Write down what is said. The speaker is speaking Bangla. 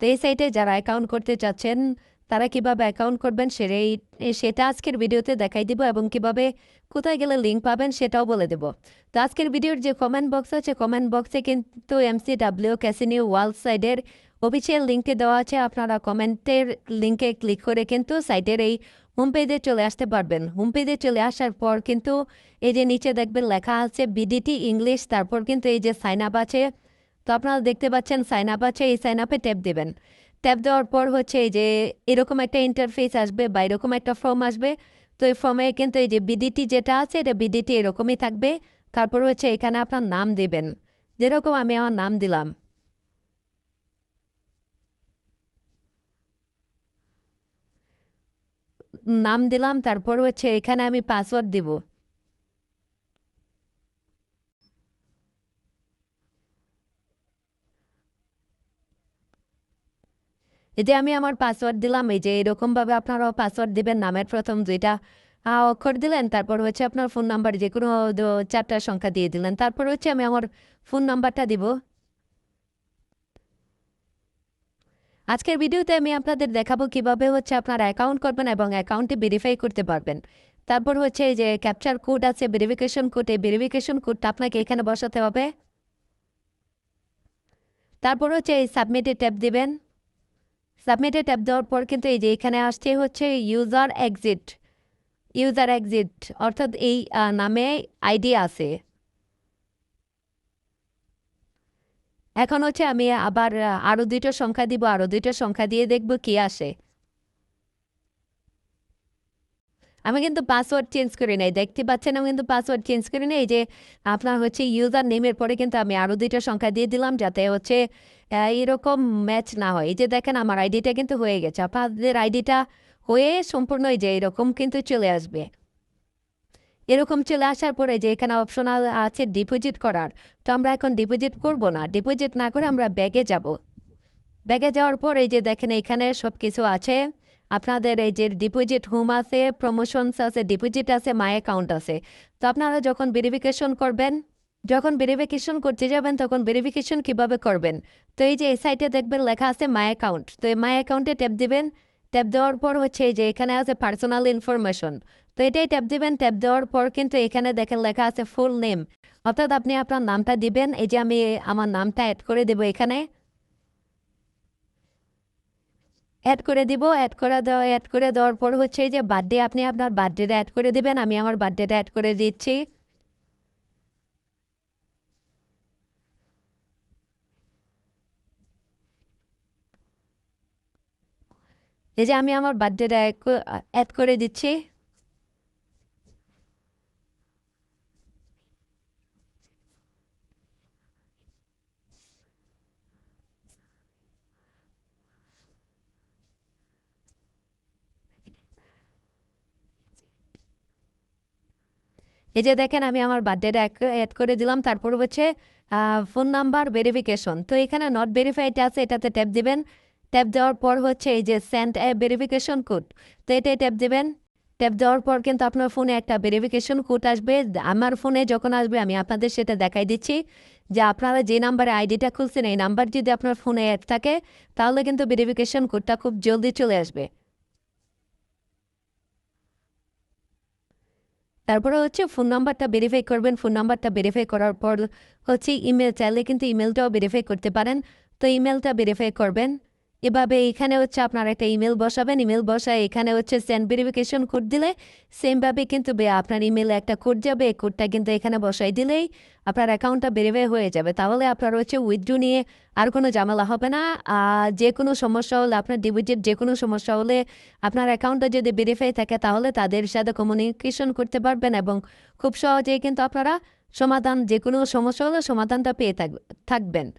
তো এই সাইটে যারা অ্যাকাউন্ট করতে চাচ্ছেন, তারা কীভাবে অ্যাকাউন্ট করবেন সেটাই সেটা আজকের ভিডিওতে দেখাই দিব এবং কীভাবে কোথায় গেলে লিঙ্ক পাবেন সেটাও বলে দেব। তো আজকের ভিডিওর যে কমেন্ট বক্স আছে কমেন্ট বক্সে কিন্তু এমসি ডাব্লিউ ক্যাসিনিউ ওয়াল সাইডের অফিসিয়াল লিঙ্কটি দেওয়া আছে। আপনারা কমেন্টের লিঙ্কে ক্লিক করে কিন্তু সাইটের এই হোম পেজে চলে আসতে পারবেন। হোম পেজে চলে আসার পর কিন্তু এই যে নিচে দেখবেন লেখা আছে বিডিটি ইংলিশ তারপর কিন্তু এই যে সাইন আপ আছে। তো আপনারা দেখতে পাচ্ছেন সাইন আপ আছে, এই সাইন আপে ট্যাপ দেবেন। ট্যাপ দেওয়ার পর হচ্ছে এই যে এরকম একটা ইন্টারফেস আসবে বা এরকম একটা ফর্ম আসবে। তো এই ফর্মে কিন্তু এই যে বিডিটি যেটা আছে, এটা বিডিটি এরকমই থাকবে। তারপর হচ্ছে এখানে আপনার নাম দেবেন। যেরকম আমি আমার নাম দিলাম। নাম দিলাম, তারপর হচ্ছে এখানে আমি পাসওয়ার্ড দিব। যে আমি আমার পাসওয়ার্ড দিলাম, এই যে এরকমভাবে আপনারাও পাসওয়ার্ড দেবেন নামের প্রথম দুইটা অক্ষর দিলেন, তারপর হচ্ছে আপনার ফোন নাম্বার যে কোনো চারটা সংখ্যা দিয়ে দিলেন, তারপর হচ্ছে আমি আমার ফোন নাম্বারটা দিব। আজকের ভিডিওতে আমি আপনাদের দেখাবো কীভাবে হচ্ছে আপনারা অ্যাকাউন্ট করবেন এবং অ্যাকাউন্টটি ভেরিফাই করতে পারবেন। তারপর হচ্ছে এই যে ক্যাপচার কোড আছে ভেরিফিকেশন কোড এই ভেরিফিকেশন কোডটা আপনাকে এখানে বসাতে হবে। তারপর হচ্ছে এই সাবমিটে ট্যাপ দিবেন। সাবমিটে ট্যাপ দেওয়ার পর কিন্তু এই যে এখানে আসছে হচ্ছে ইউজার এক্সিট ইউজার এক্সিট অর্থাৎ এই নামে আইডি আছে। এখন হচ্ছে আমি আবার আরও আরও দুইটা সংখ্যা দিব আরও দুইটা সংখ্যা দিয়ে দেখব কি আসে। আমি কিন্তু পাসওয়ার্ড চেঞ্জ করি নাই। দেখতে পাচ্ছেন আমি কিন্তু পাসওয়ার্ড চেঞ্জ করি নাই যে আপনার হচ্ছে ইউজার নেমের পরে কিন্তু আমি আরও দুইটা সংখ্যা দিয়ে দিলাম যাতে হচ্ছে আহ, এরকম ম্যাচ না হয়। এই যে দেখেন আমার আইডিটা কিন্তু হয়ে গেছে। আপনাদের আইডিটা হয়ে সম্পূর্ণ এই যে এরকম কিন্তু চলে আসবে। এরকম চলে আসার পরে যে এখানে অপশন আছে ডিপোজিট করার। তো আমরা এখন ডিপোজিট করব না। ডিপোজিট না করে আমরা ব্যাগে যাব। ব্যাগে যাওয়ার পর এই যে দেখেন এখানে সব কিছু আছে। আপনাদের এই যে ডিপোজিট হোম আছে প্রমোশনস আছে ডিপোজিট আছে মাই অ্যাকাউন্ট আছে। তো আপনারা যখন ভেরিফিকেশন করবেন, যখন ভেরিফিকেশন করতে যাবেন, তখন ভেরিফিকেশন কীভাবে করবেন? তো এই যে এই সাইটে দেখবেন লেখা আছে মাই অ্যাকাউন্ট তো এই মাই অ্যাকাউন্টে ট্যাপ দিবেন। ট্যাপ দেওয়ার পর হচ্ছে যে এখানে আছে পার্সোনাল ইনফরমেশন তো এটাই ট্যাপ দিবেন ট্যাপ দেওয়ার পর কিন্তু এখানে দেখেন লেখা আছে ফুল নেম অর্থাৎ আপনি আপনার নামটা দিবেন। এই যে আমি আমার নামটা অ্যাড করে দেবো এখানে। অ্যাড করে দিব অ্যাড করে দেওয়া অ্যাড করে দেওয়ার পর হচ্ছে যে বার্থডে আপনি আপনার বার্থডেটা অ্যাড করে দেবেন, আমি আমার বার্থডেটা অ্যাড করে দিচ্ছি। এই যে আমি আমার বার্থডেটা অ্যাড করে দিচ্ছি। এই যে দেখেন, আমি আমার বার্থডেটা অ্যাড করে দিলাম। তারপর হচ্ছে ফোন নাম্বার ভেরিফিকেশন তো এখানে নট ভেরিফাইড আছে, এটাতে ট্যাপ দিবেন। ট্যাপ দেওয়ার পর হচ্ছে এই যে সেন্ড এ ভেরিফিকেশন কোড তো এটাই ট্যাপ দিবেন। ট্যাপ দেওয়ার পর কিন্তু আপনার ফোনে একটা ভেরিফিকেশন কোড আসবে। আমার ফোনে যখন আসবে, আমি আপনাদের সেটা দেখাই দিচ্ছি। যে আপনারা যে নাম্বারে আইডিটা খুলছেন, এই নাম্বার যদি আপনার ফোনে অ্যাড থাকে, তাহলে কিন্তু ভেরিফিকেশন কোডটা খুব জলদি চলে আসবে। তারপরে হচ্ছে ফোন নাম্বারটা ভেরিফাই করবেন। ফোন নাম্বারটা ভেরিফাই করার পর হচ্ছে ইমেল চাইলে কিন্তু ইমেলটাও ভেরিফাই করতে পারেন। তো ইমেলটা ভেরিফাই করবেন। এভাবে এখানে হচ্ছে আপনার একটা ইমেল বসাবেন। ইমেল বসায় এখানে হচ্ছে সেন্ড ভেরিফিকেশন কোড দিলে সেমভাবে কিন্তু আপনার ইমেলে একটা কোড যাবে, এই কোডটা কিন্তু এখানে বসাই দিলেই আপনার অ্যাকাউন্টটা ভেরিফাই হয়ে যাবে। তাহলে আপনার হচ্ছে উইথড্রু নিয়ে আর কোনো ঝামেলা হবে না। আর যে কোনো সমস্যা হলে, আপনার ডিপোজিট যে কোনো সমস্যা হলে আপনার অ্যাকাউন্টটা যদি ভেরিফাই থাকে, তাহলে তাদের সাথে কমিউনিকেশন করতে পারবেন এবং খুব সহজেই কিন্তু আপনারা সমাধান, যে কোনো সমস্যা হলে সমাধানটা পেয়ে থাক- থাকবেন।